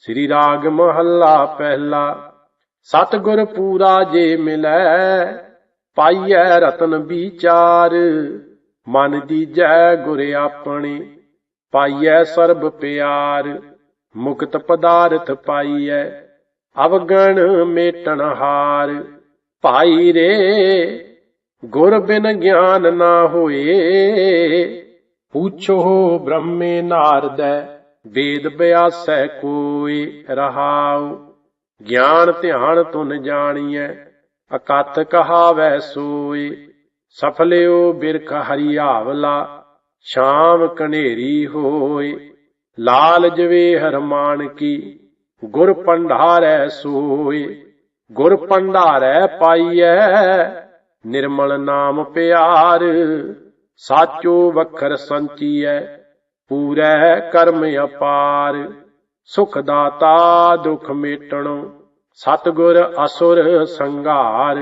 ਸ੍ਰੀ ਰਾਗ ਮਹੱਲਾ ਪਹਿਲਾ। ਸਤਿਗੁਰ ਪੂਰਾ ਜੇ ਮਿਲੈ, ਪਾਈਐ ਰਤਨ ਵਿਚਾਰ। ਮਨ ਦੀਜੈ ਗੁਰ ਆਪਣੇ, ਪਾਈਐ ਸਰਬ ਪਿਆਰ। ਮੁਕਤ ਪਦਾਰਥ ਪਾਈਐ, ਅਵਗਣ ਮੇਟਣ ਹਾਰ। ਭਾਈ ਰੇ, ਗੁਰ ਬਿਨ ਗਿਆਨ ਨਾ ਹੋਏ। ਪੁੱਛੋ ਬ੍ਰਹਮੇ ਨਾਰਦੈ ਵੇਦ ਬਿਆਸੈ ਕੋਈ ਰਹਾਉ, ਗਿਆਨ ਧਿਆਨ ਤੁਨ ਜਾਣੀਐ, ਅਕਥ ਕਹਾਵੈ ਸੋਈ, ਸਫਲਿਓ ਬਿਰਖ ਹਰੀਆਵਲਾ, ਸ਼ਾਮ ਕਨੇਰੀ ਹੋਏ ਲਾਲ ਜਵੇ ਹਰਮਾਨ ਕੀ ਗੁਰ ਪੰਢਾਰੈ ਸੋਈ, ਗੁਰ ਪੰਢਾਰੈ ਪਾਈਐ, ਨਿਰਮਲ ਨਾਮ ਪਿਆਰ, ਸਾਚੋ ਵਖਰ ਸੰਚੀਐ ਪੂਰੈ ਕਰਮ ਅਪਾਰ, ਸੁਖ ਦਾਤਾ ਦੁਖ ਮੇਟਣੋ, ਸਤਗੁਰ ਅਸੁਰ ਸੰਘਾਰ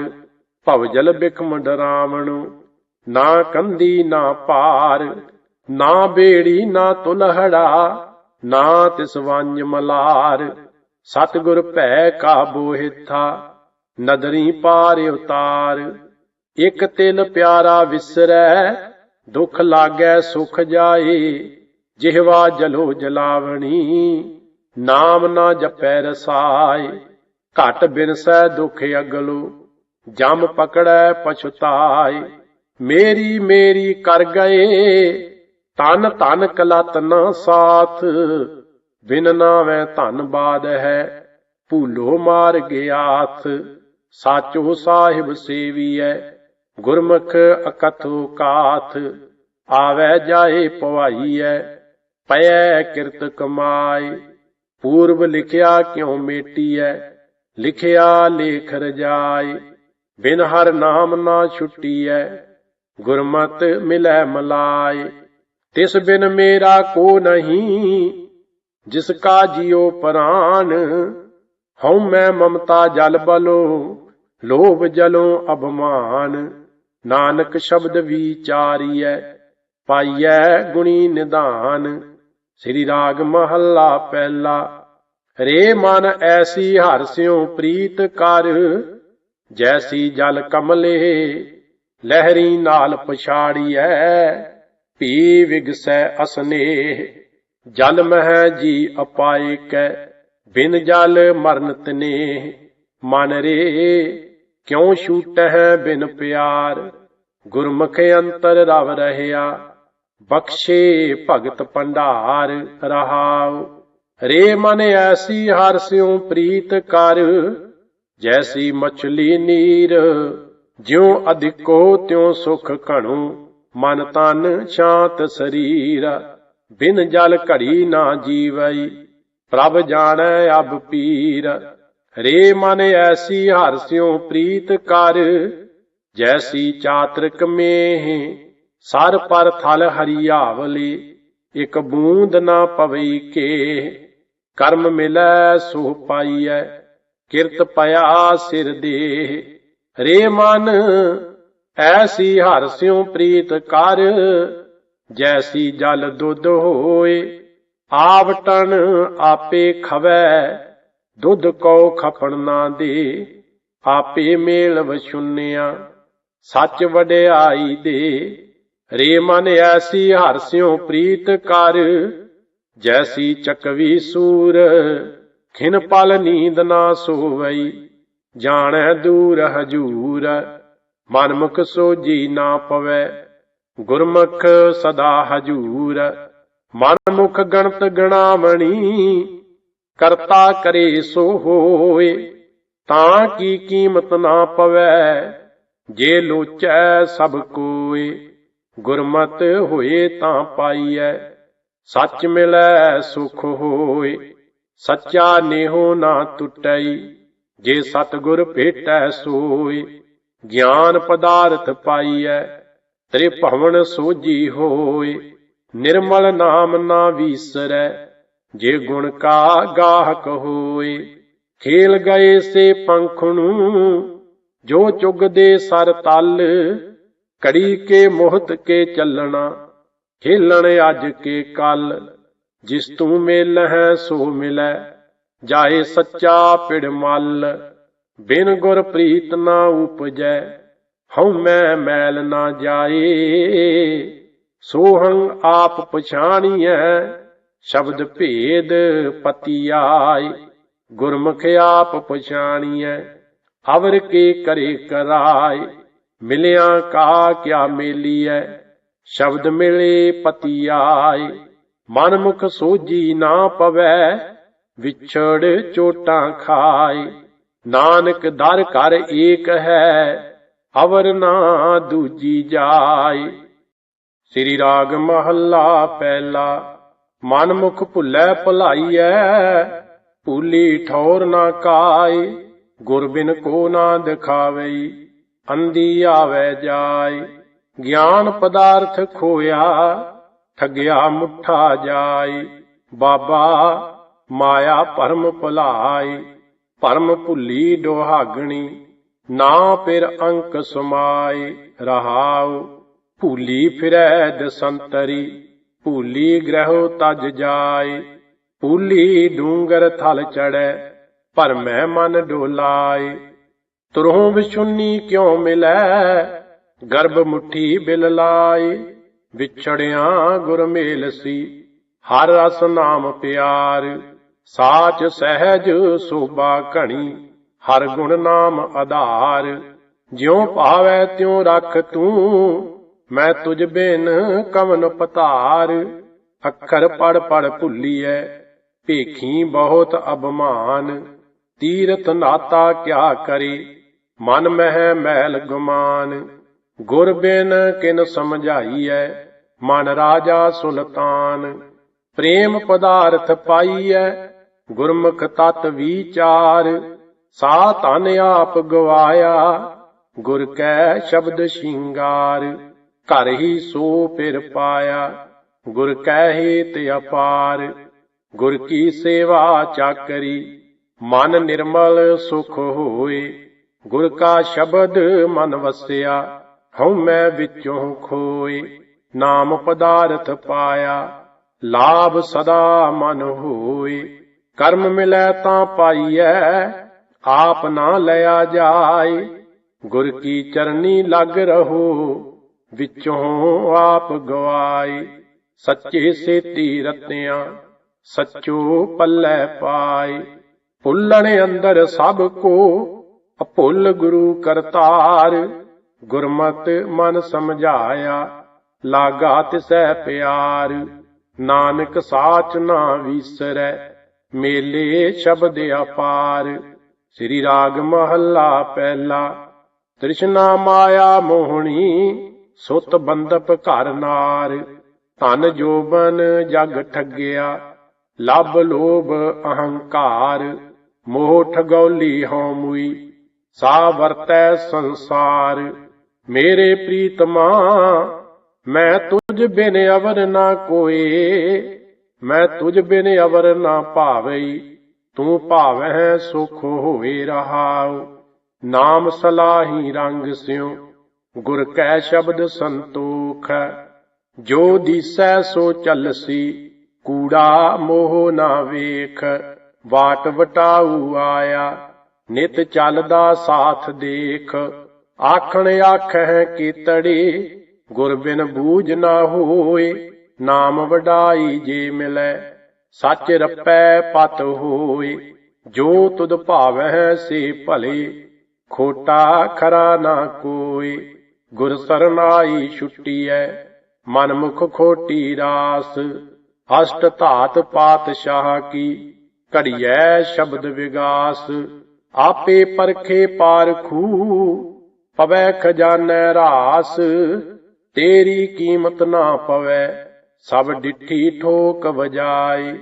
ਭਵਜਲ ਬਿਖਮ ਡਰਾਵਣੋ ਨਾ ਕੰਦੀ ਨਾ ਪਾਰ, ਨਾ ਬੇੜੀ ਨਾ ਤੁਲਹੜਾ, ਨਾ ਤਿਸ ਵੰਜ ਮਲਾਰ, ਸਤਗੁਰ ਭੈ ਕਾਬੂ ਹਿੱਥਾ ਨਦਰੀ ਪਾਰ ਉਤਾਰ ਇਕ ਤਿਲ ਪਿਆਰਾ ਵਿਸਰੈ, ਦੁਖ ਲਾਗੈ ਸੁਖ ਜਾਏ ਜਿਹਵਾ ਜਲੋ ਜਲਾਵਣੀ, ਨਾਮ ਨਾ ਜਪੈ ਰਸਾਏ। ਘਟ ਬਿਨਸੈ ਦੁਖ ਅਗਲੋ, ਜਮ ਪਕੜੈ ਪਛਤਾਏ। ਮੇਰੀ ਮੇਰੀ ਕਰ ਗਏ ਤਨ ਤਨ ਕਲਤ ਨਾ ਸਾਥ। ਬਿਨ ਨਾਵੇਂ ਧਨ ਬਾਦ ਹੈ, ਭੂਲੋ ਮਾਰ ਗਿਆਥ ਸਾਚੋ ਸਾਹਿਬ ਸੇਵੀਐ, ਗੁਰਮੁਖ ਅਕਥੋ ਕਾਥ। ਆਵੈ ਜਾਏ ਪਵਾਈਐ ਪਇਐ ਕਿਰਤ ਕਮਾਈ। ਪੂਰਬ ਲਿਖਿਆ ਕਿਉ ਮੇਟੀਐ? ਲਿਖਿਆ ਲੇਖ ਰਜਾਈ। ਬਿਨ ਹਰ ਨਾਮ ਨਾ ਛੁੱਟੀਐ। ਗੁਰਮਤ ਮਿਲੈ ਮਲਾਈ। ਤਿਸ ਬਿਨ ਮੇਰਾ ਕੋ ਨਹੀਂ। ਜਿਸ ਕਾ ਜਿਉ ਪ੍ਰਾਨ। ਹਉ ਮੈਂ ਮਮਤਾ ਜਲ ਬਲੋ। ਲੋਭ ਜਲੋ ਅਭਮਾਨ। ਨਾਨਕ ਸ਼ਬਦ ਵਿਚਾਰੀਐ ਪਾਈਐ ਗੁਣੀ ਨਿਧਾਨ ਸ੍ਰੀ ਰਾਗ ਮਹੱਲਾ ਪਹਿਲਾ। ਰੇ ਮਨ ਐਸੀ ਹਰ ਸਿਉ ਪ੍ਰੀਤ ਕਰ, ਜੈਸੀ ਜਲ ਕਮਲੇ ਲਹਿਰੀ ਨਾਲ ਪਛਾੜੀਐ, ਭੀ ਵਿਗਸੈ ਅਸਨੇਹ ਜਲ ਮਹਿ ਜੀ ਅਪਾਏ ਕੈ, ਬਿਨ ਜਲ ਮਰਨ ਤਨੇ। ਮਨ ਰੇ, ਕਿਉ ਛੂਟਹਿ ਬਿਨ ਪਿਆਰ, ਗੁਰਮੁਖ ਅੰਤਰ ਰਵ ਰਹਿਆ। ਬਖਸ਼ੇ ਭਗਤ ਭੰਡਾਰ ਰਹਾਉ। ਰੇ ਮਨ ਐਸੀ ਹਰ ਸਿਉ ਪ੍ਰੀਤ ਕਰ, ਜੈਸੀ ਮਛਲੀ ਨੀਰ। ਜਿਉ ਅਧਿਕੋ ਤਿਉ ਸੁਖ ਘਣੂ, ਮਨ ਤਨ ਸ਼ਾਂਤ ਸਰੀਰ। ਬਿਨ ਜਲ ਘੜੀ ਨਾ ਜੀਵਈ ਪ੍ਰਭ ਜਾਣੈ ਅਬ ਪੀਰ। ਰੇ ਮਨ ਐਸੀ ਹਰ ਸਿਉ ਪ੍ਰੀਤ ਕਰ, ਜੈਸੀ ਚਾਤ੍ਰਿਕ ਮੇਹ। ਸਰ ਪਰ ਥਲ ਹਰੀਆਵਲੀ, ਇਕ ਬੂੰਦ ਨਾ ਪਵਈ ਕੇ। ਕਰਮ ਮਿਲੈ ਸੋ ਪਾਈਐ, ਕਿਰਤ ਪਿਆ ਸਿਰ ਦੇ। ਰੇ ਮਨ, ਐਸੀ ਹਰ ਸਿਉ ਪ੍ਰੀਤ ਕਰ, ਜੈਸੀ ਜਲ ਦੁੱਧ ਹੋਏ ਆਵਟਣ ਆਪੇ ਖਵੈ। ਦੁੱਧ ਕੋ ਖਪਣ ਨਾ ਦੇ, ਆਪੇ ਮੇਲ ਵਛੁੰਨਿਆ, ਸੱਚ ਵਡਿਆਈ ਦੇ। ਰੇ ਮਨ ਐਸੀ ਹਰ ਸਿਉ ਪ੍ਰੀਤ ਕਰ, ਜੈਸੀ ਚੱਕਵੀ ਸੂਰ, ਖਿਨ ਪਲ ਨੀਂਦ ਨਾ ਸੋਵਈ, ਜਾਣੈ ਦੂਰ ਹਜੂਰ ਮਨ ਮੁਖ ਸੋਜੀ ਨਾ ਪਵੈ, ਗੁਰਮੁਖ ਸਦਾ ਹਜੂਰ ਮਨ ਮੁਖ ਗਣਤ ਗਣਾਵਣੀ, ਕਰਤਾ ਕਰੇ ਸੋ ਹੋਏ, ਤਾਂ ਕੀ ਕੀਮਤ ਨਾ ਪਵੈ, ਜੇ ਲੋਚੈ ਸਭ ਕੋਏ। ਗੁਰਮਤ ਹੋਏ ਤਾਂ ਪਾਈਐ, ਸੱਚ ਮਿਲੈ, ਸੁਖ ਹੋਏ। ਸੱਚਾ ਨੇਹੋ ਨਾ ਟੁੱਟਈ, ਜੇ ਸਤਗੁਰ ਭੇਟੈ ਸੋਈ ਗਿਆਨ ਪਦਾਰਥ ਪਾਈਐ ਤ੍ਰਿ ਭਵਨ ਸੋਜੀ ਹੋਏ। ਨਿਰਮਲ ਨਾਮ ਨਾ ਵੀਸਰੈ, ਜੇ ਗੁਣ ਕਾ ਗਾਹਕ ਹੋਏ। ਖੇਲ ਗਏ ਸੇ ਪੰਖ ਨੂੰ, ਜੋ ਚੁਗਦੇ ਸਰ ਤਲ ਕੜੀ ਕੇ ਮੋਹਤ ਕੇ ਚੱਲਣਾ, ਖੇਲਣ ਅੱਜ ਕੇ ਕੱਲ। ਜਿਸ ਤੂੰ ਮੇਲ ਹੈ ਸੋ ਮਿਲੈ ਜਾਏ ਸੱਚਾ ਪਿੜ ਮਲ। ਬਿਨ ਗੁਰ ਪ੍ਰੀਤ ਨਾ ਉਪਜੈ, ਹਉ ਮੈਂ ਮੈਲ ਨਾ ਜਾਏ। ਸੋਹੰ ਆਪ ਪਛਾਣੀਐ, ਸ਼ਬਦ ਭੇਦ ਪਤੀ ਆਏ ਗੁਰਮੁਖ ਆਪ ਪਛਾਣੀਐ ਅਵਰ ਕੇ ਕਰੇ ਕਰਾਏ। ਮਿਲਿਆ ਕਾ ਕਿਆ ਮੇਲੀਐ? ਸ਼ਬਦ ਮਿਲੇ ਪਤੀ ਆਏ ਮਨ ਮੁਖ ਸੋਜੀ ਨਾ ਪਵੈ, ਵਿਛੜ ਚੋਟਾਂ ਖਾਏ। ਨਾਨਕ ਦਰ ਕਰ ਏਕ ਹੈ, ਅਵਰ ਨਾ ਦੂਜੀ ਜਾਏ। ਸ੍ਰੀ ਰਾਗ ਮਹੱਲਾ ਪਹਿਲਾ ਮਨ ਮੁਖ ਭੁੱਲੇ ਭੁਲਾਈਐ, ਭੂਲੀ ਠੌਰ ਨਾ ਕਾਏ ਗੁਰ ਬਿਨ ਕੋ ਨਾ ਦਿਖਾਵੇ ਅੰਦੀ ਆਵੇ ਜਾਏ, ਗਿਆਨ ਪਦਾਰਥ ਖੋਇਆ, ਠੱਗਿਆ ਮੁੱਠਾ ਜਾਏ। ਬਾਬਾ ਮਾਇਆ ਭਰਮ ਭੁਲਾਈ ਭਰਮ ਭੁੱਲੀ ਡੋਹਾਗਣੀ, ਨਾ ਫਿਰ ਅੰਕ ਸਮਾਏ। ਰਹਾਉ, ਭੂਲੀ ਫਿਰੈ ਦਸੰਤਰੀ, ਭੂਲੀ ਗ੍ਰਹਿ ਤਜ ਜਾਏ। ਭੂਲੀ ਡੂੰਗਰ ਥਲ ਚੜੈ ਪਰ ਮੈਂ ਮਨ ਡੋਲਾਏ। ਤੁਰਹੋਂ ਵਿਛੁੰਨੀ ਕਿਉ ਮਿਲੈ? ਗਰਭ ਮੁਠੀ ਬਿਲ ਲਾਏ, ਵਿਛੜਿਆ ਗੁਰ ਮੇਲ ਸੀ। ਹਰ ਰਸ ਨਾਮ ਪਿਆਰ, ਸਾਚ ਸਹਿਜ ਸੋਭਾ ਘਣੀ। ਹਰ ਗੁਣ ਨਾਮ ਆਧਾਰ, ਜਿਉ ਭਾਵੈ ਤਿਉ ਰਖ ਤੂੰ। ਮੈਂ ਤੁਝ ਬਿਨ ਕਵਨ ਪਤਾਰ, ਅੱਖਰ ਪੜ ਪੜ ਭੁੱਲੀਐ, ਭੇਖੀ ਬਹੁਤ ਅਭਮਾਨ। ਤੀਰਥ ਨਾਤਾ ਕਿਆ ਕਰੇ? ਮਨ ਮਹਿ ਮਹਿਲ ਗੁਮਾਨ, ਗੁਰ ਬਿਨ ਕਿਨ ਸਮਝਾਈਐ, ਮਨ ਰਾਜਾ ਸੁਲਤਾਨ। ਪ੍ਰੇਮ ਪਦਾਰਥ ਪਾਈਐ, ਗੁਰਮੁਖ ਤਤ ਵਿਚਾਰ। ਸਾ ਧਨ ਆਪ ਗਵਾਇਆ, ਗੁਰ ਕੈ ਸ਼ਬਦ ਸ਼ਿੰਗਾਰ। ਘਰ ਹੀ ਸੋ ਫਿਰ ਪਾਇਆ, ਗੁਰ ਕੈ ਹੇਤ ਅਪਾਰ। ਗੁਰ ਕੀ ਸੇਵਾ ਚਾਕਰੀ, ਮਨ ਨਿਰਮਲ ਸੁਖ ਹੋਏ। ਗੁਰ ਕਾ ਸ਼ਬਦ ਮਨ ਵਸਿਆ, ਹਉ ਮੈਂ ਵਿੱਚੋਂ ਖੋਏ, ਨਾਮ ਪਦਾਰਥ ਪਾਇਆ, ਲਾਭ ਸਦਾ ਮਨ ਹੋਏ। ਕਰਮ ਮਿਲੈ ਤਾਂ ਪਾਈਐ, ਆਪ ਨਾ ਲਿਆ ਜਾਏ। ਗੁਰ ਕੀ ਚਰਨੀ ਲੱਗ ਰਹੋ, ਵਿੱਚੋਂ ਆਪ ਗਵਾਏ। ਸੱਚੇ ਸੇਤੀ ਰਤਿਆਂ, ਸੱਚੋ ਪੱਲੇ ਪਾਏ। ਭੁੱਲਣ ਅੰਦਰ ਸਭ ਕੋ ਅਪੁੱਲ ਗੁਰੂ ਕਰਤਾਰ, ਗੁਰਮਤ ਮਨ ਸਮਝਾਇਆ, ਲਾਗਾ ਤਿਸੈ ਪਿਆਰ, ਨਾਨਕ ਸਾਚ ਨਾ ਵਿਸਰੈ, ਮੇਲੇ ਸ਼ਬਦ ਅਪਾਰ। ਸ੍ਰੀ ਰਾਗ ਮਹੱਲਾ ਪਹਿਲਾ, ਤ੍ਰਿਸ਼ਨਾ ਮਾਇਆ ਮੋਹਣੀ, ਸੁਤ ਬੰਦਪ ਘਰ ਨਾਰ। ਧਨ ਜੋਬਨ ਜਗ ਠੱਗਿਆ ਲਬ ਲੋਭ ਅਹੰਕਾਰ, ਮੋਹ ਠਗੌਲੀ ਹਉ ਮੁਈ। ਸਾ ਵਰਤੈ ਸੰਸਾਰ, ਮੇਰੇ ਪ੍ਰੀਤਮਾ, ਮੈਂ ਤੁਝ ਬਿਨ ਅਵਰ ਨਾ ਕੋਏ, ਮੈਂ ਤੁਝ ਬਿਨ ਅਵਰ ਨਾ ਭਾਵਈ ਤੂੰ ਭਾਵੈ ਸੁਖ ਹੋਏ ਰਹਾਉ। ਨਾਮ ਸਲਾਹੀ ਰੰਗ ਸਿਉ, ਗੁਰ ਕੈ ਸ਼ਬਦ ਸੰਤੋਖ, ਜੋ ਦੀਸੈ ਸੋ ਚੱਲਸੀ ਕੂੜਾ ਮੋਹ ਨਾ ਵੇਖ, ਵਾਟ ਵਟਾਊ ਆਇਆ ਨਿਤ ਚੱਲਦਾ ਸਾਥ ਦੇਖ। ਆਖਣ ਆਖੈ ਕੀਤੜੀ ਗੁਰ ਬਿਨ ਬੂਝ ਨਾ ਹੋਏ, ਨਾਮ ਵਡਾਈ ਜੇ ਮਿਲੈ, ਸੱਚ ਰੱਪੈ ਪਤ ਹੋਏ। ਜੋ ਤੁਧ ਭਾਵੈ ਸੇ ਭਲੇ, ਖੋਟਾ ਖਰਾ ਨਾ ਕੋਈ ਗੁਰ ਸਰਨਾਈ ਛੁੱਟੀਐ ਮਨ ਮੁਖ ਖੋਟੀ ਰਾਸ। ਅਸ਼ਟ ਧਾਤ ਪਾਤਸ਼ਾਹ ਕੀ, ਘੜੀਐ ਸ਼ਬਦ ਵਿਗਾਸ। ਆਪੇ ਪਰਖੇ ਪਾਰਖੂ ਪਵੈ ਖਜ਼ਾਨੈ ਰਾਸ, ਤੇਰੀ ਕੀਮਤ ਨਾ ਪਵੈ, ਸਭ ਡਿੱਠੀ ਠੋਕ ਵਜਾਈ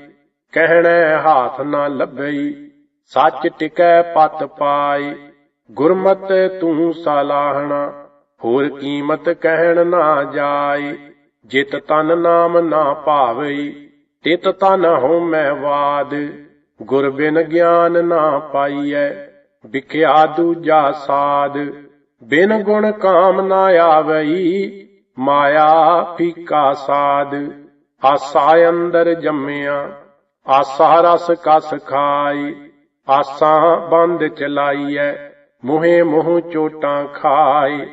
ਕਹਿਣੈ ਹਾਥ ਨਾ ਲੱਭਈ, ਸੱਚ ਟਿਕੈ ਪਤ ਪਾਈ ਗੁਰਮਤ ਤੂੰ ਸਲਾਹਣਾ, ਹੋਰ ਕੀਮਤ ਕਹਿਣ ਨਾ ਜਾਈ ਜਿਤ ਤਨ ਨਾਮ ਨਾ ਭਾਵਈ, ਤਿਤ ਤਨ ਹੋ ਮੈਂ ਵਾਦ ਗੁਰ ਬਿਨ ਗਿਆਨ ਨਾ ਪਾਈਐ, ਵਿਖਿਆ ਦੂਜਾ ਸਾਧ। ਬਿਨ ਗੁਣ ਕਾਮ ਨਾ ਆਵਈ, ਮਾਇਆ ਫੀਕਾ ਸਾਧ। ਆਸਾ ਅੰਦਰ ਜੰਮਿਆ, ਆਸਾ ਰਸ ਕਸ ਖਾਈ, ਆਸਾਂ ਬੰਦ ਚਲਾਈਐ, ਮੋਹੇ ਮੋਹ ਚੋਟਾਂ ਖਾਈ।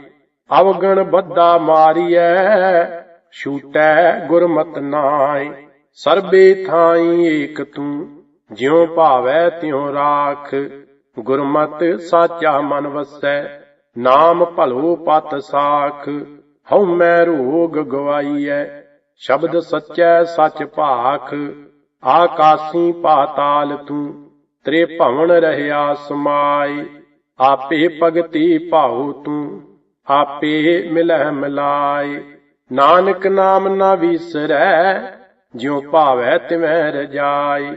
ਅਵਗਣ ਬੱਦਾ ਮਾਰੀਐ, ਛੂਟੈ ਗੁਰਮਤਿ ਨਾਈ। ਸਰਬੇ ਥਾਈ ਏਕ ਤੂੰ ਜਿਉ ਭਾਵੈ ਤਿਉ ਰਾਖ, ਗੁਰਮਤਿ ਸਾਚਾ ਮਨ ਵਸੈ, ਨਾਮ ਭਲੋ ਪਤ ਸਾਖ, ਹਉ ਮੈਂ ਰੋਗ ਗਵਾਈਐ, ਸ਼ਬਦ ਸੱਚੈ ਸੱਚ ਭਾਖ, ਆਕਾਸੀ ਪਾਤਾਲ ਤੂੰ ਤ੍ਰੇ ਭਵਨ ਰਹਿਆ ਸਮਾਈ ਆਪੇ ਭਗਤੀ ਭਾਉ ਤੂੰ, ਆਪੇ ਮਿਲਹਿ ਮਿਲਾਈ ਨਾਨਕ ਨਾਮ ਨਾ ਵਿਸਰੈ, ਜਿਉ ਭਾਵੈ ਤਿਵੈ ਰਜਾਈ